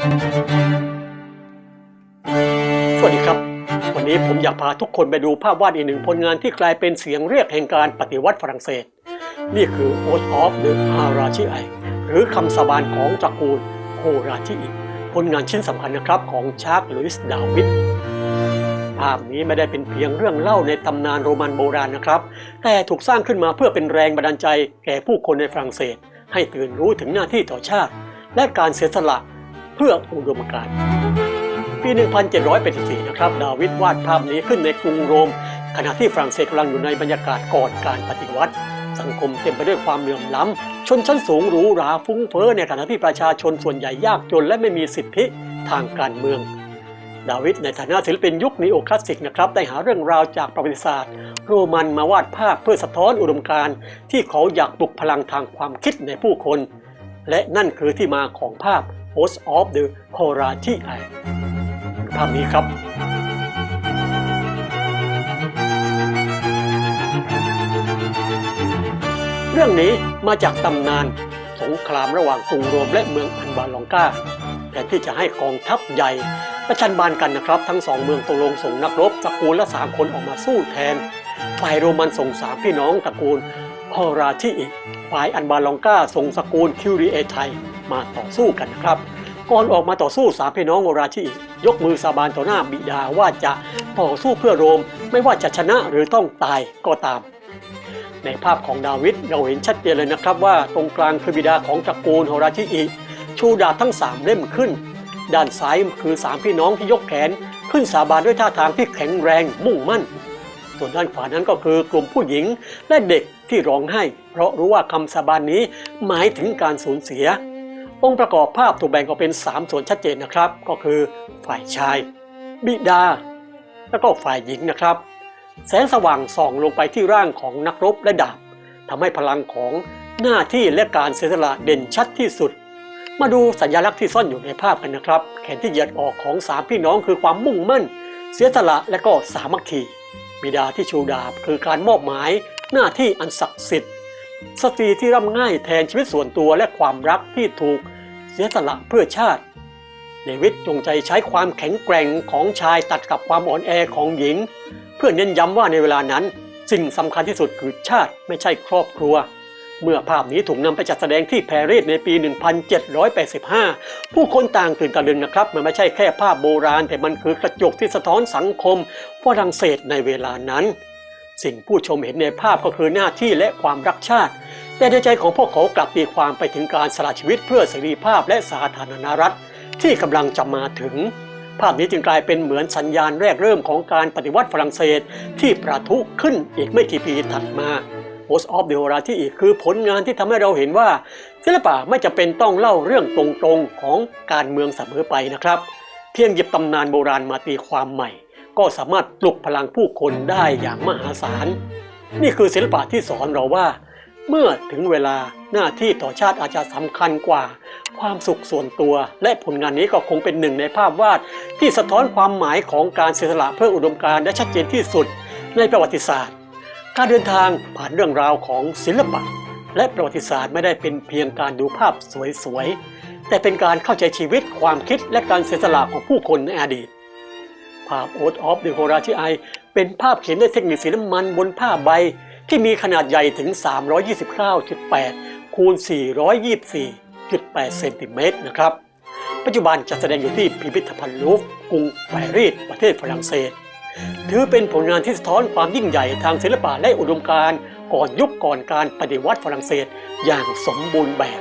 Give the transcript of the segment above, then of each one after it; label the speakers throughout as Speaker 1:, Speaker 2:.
Speaker 1: สวัสดีครับ วันนี้ผมอยากพาทุกคนไปดูภาพวาดอีกหนึ่งผลงานที่กลายเป็นเสียงเรียกแห่งการปฏิวัติฝรั่งเศส นี่คือ Oath of the Harachi หรือคำสาบานของตระกูลโฮราชิอิผลงานชิ้นสำคัญนะครับของชาร์กลุยส์ดาวิดภาพนี้ไม่ได้เป็นเพียงเรื่องเล่าในตำนานโรมันโบราณนะครับ แต่ถูกสร้างขึ้นมาเพื่อเป็นแรงบันดาลใจแก่ผู้คนในฝรั่งเศส ให้ตื่นรู้ถึงหน้าที่ต่อชาติ และการเสียสละ พื่ออุดมการณ์ปี 1784 นะครับ ดาวิดวาดภาพนี้ขึ้นในกรุงโรม ขณะที่ฝรั่งเศสกำลังอยู่ในบรรยากาศก่อนการปฏิวัติ สังคมเต็มไปด้วยความเหลื่อมล้ำ ชนชั้นสูงหรูหราฟุ้งเฟ้อในขณะที่ประชาชนส่วนใหญ่ยากจนและไม่มีสิทธิทางการเมือง ดาวิดในฐานะศิลปินยุคนีโอคลาสสิกนะครับได้หาเรื่องราวจากประวัติศาสตร์ โรมันมาวาดภาพเพื่อสะท้อนอุดมการณ์ที่เขาอยากปลุกพลังทางความคิดในผู้คน และนั่นคือที่มาของภาพ Host of the Horatii ภาพนี้ครับเรื่องนี้มาจากตำนานสงครามระหว่างกรุงโรมและเมืองอันบาลองกาแต่ที่จะให้กองทัพใหญ่ประชันบานกันนะครับ ทั้งสองเมืองตกลงส่งนักรบตระกูลละสามคนออกมาสู้แทน ฝ่ายโรมันส่งสามพี่น้องตระกูลฮอราทิอิฝ่ายอันบาลองกาส่งตระกูลคิวริเอไท มาต่อสู้กันนะครับ ก่อนออกมาต่อสู้สามพี่น้องโอราชิอิยกมือสาบานต่อหน้าบิดาว่าจะต่อสู้เพื่อโรมไม่ว่าจะชนะหรือต้องตายก็ตาม ในภาพของดาวิดเราเห็นชัดเจนเลยนะครับว่าตรงกลางคือบิดาของตระกูลโฮราชิอิชูดาบทั้งสามเล่มขึ้น ด้านซ้ายคือสามพี่น้องที่ยกแขน ขึ้นสาบานด้วยท่าทางที่แข็งแรงมุ่งมั่น ส่วนด้านขวานั้นก็คือกลุ่มผู้หญิงและเด็กที่ร้องไห้ เพราะรู้ว่าคำสาบานนี้หมายถึงการสูญเสีย องค์ประกอบภาพถูกแบ่งออกเป็น 3 ส่วนชัดเจนนะครับ ก็คือฝ่ายชาย บิดา แล้วก็ฝ่ายหญิงนะครับ แสงสว่างส่องลงไปที่ร่างของนักรบและดาบทำให้พลังของหน้าที่และการเสียสละเด่นชัดที่สุด มาดูสัญลักษณ์ที่ซ่อนอยู่ในภาพกันนะครับ แขนที่เหยียดออกของสามพี่น้องคือความมุ่งมั่น เสียสละและก็สามัคคีบิดาที่ชูดาบคือการมอบหมายหน้าที่อันศักดิ์สิทธิ์สตรีที่ร่ำง่ายแทนชีวิตส่วนตัวและความรักที่ถูก เสียสละเพื่อชาติเดวิดจงใจใช้ความแข็งแกร่งของชายตัดกับความอ่อนแอของหญิง เพื่อเน้นย้ำว่าในเวลานั้น สิ่งสำคัญที่สุดคือชาติไม่ใช่ครอบครัว เมื่อภาพนี้ถูกนำไปจัดแสดงที่ปารีสในปี 1785 ผู้คนต่างตื่นตะลึงนะครับ มันไม่ใช่แค่ภาพโบราณ แต่มันคือกระจกที่สะท้อนสังคมฝรั่งเศสในเวลานั้น สิ่งผู้ชมเห็นในภาพก็คือหน้าที่และความรักชาติ แต่ในใจของพวกเขากลับตีความไปถึงการสละชีวิตเพื่อเสรีภาพและสาธารณรัฐที่กำลังจะมาถึง ภาพนี้จึงกลายเป็นเหมือนสัญญาณแรกเริ่มของการปฏิวัติฝรั่งเศสที่ประทุขึ้นอีกไม่กี่ปีถัดมา Post of the Hora ที่อีกคือผลงานที่ทำให้เราเห็นว่า ศิลปะไม่จะเป็นต้องเล่าเรื่องตรงๆของการเมืองเสมอไปนะครับ เพียงหยิบตำนานโบราณมาตีความใหม่ ก็สามารถปลุกพลังผู้คนได้อย่างมหาศาล นี่คือศิลปะที่สอนเราว่า เมื่อถึงเวลาหน้าที่ต่อชาติอาจจะสำคัญกว่า ความสุขส่วนตัว และผลงานนี้ก็คงเป็นหนึ่งในภาพวาด ที่สะท้อนความหมายของการเสียสละเพื่ออุดมการณ์ได้ชัดเจนที่สุดในประวัติศาสตร์ การเดินทางผ่านเรื่องราวของศิลปะ และประวัติศาสตร์ไม่ได้เป็นเพียงการดูภาพสวยๆแต่เป็นการเข้าใจชีวิตความคิดและการเสียสละของผู้คนในอดีตภาพ Oath of the Horatii เป็นภาพเขียนด้วยเทคนิคสีน้ำมันบนผ้าใบ ที่มีขนาดใหญ่ถึง 329.8 คูณ 424.8 เซนติเมตรนะครับ ปัจจุบันจัดแสดงอยู่ที่พิพิธภัณฑ์ลูฟ์กรุงปารีสประเทศฝรั่งเศส ถือเป็นผลงานที่สะท้อนความยิ่งใหญ่ทางศิลปะและอุดมการณ์ก่อนยุคก่อนการปฏิวัติฝรั่งเศสอย่างสมบูรณ์แบบ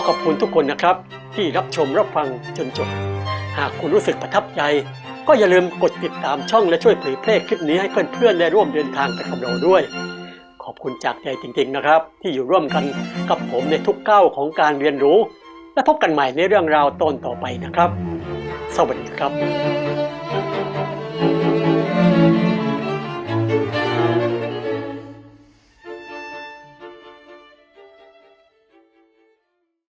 Speaker 1: ขอขอบคุณทุกคนนะครับ ที่รับชมรับฟังจนจบ หากคุณรู้สึกประทับใจ ก็อย่าลืมกดติดตามช่องและช่วยเผยแพร่คลิปนี้ให้เพื่อนๆได้ร่วมเดินทางไปกับเราด้วย ขอบคุณจากใจจริงๆนะครับ ที่อยู่ร่วมกันกับผมในทุกก้าวของการเรียนรู้ และพบกันใหม่ในเรื่องราวตอนต่อไปนะครับ สวัสดีครับ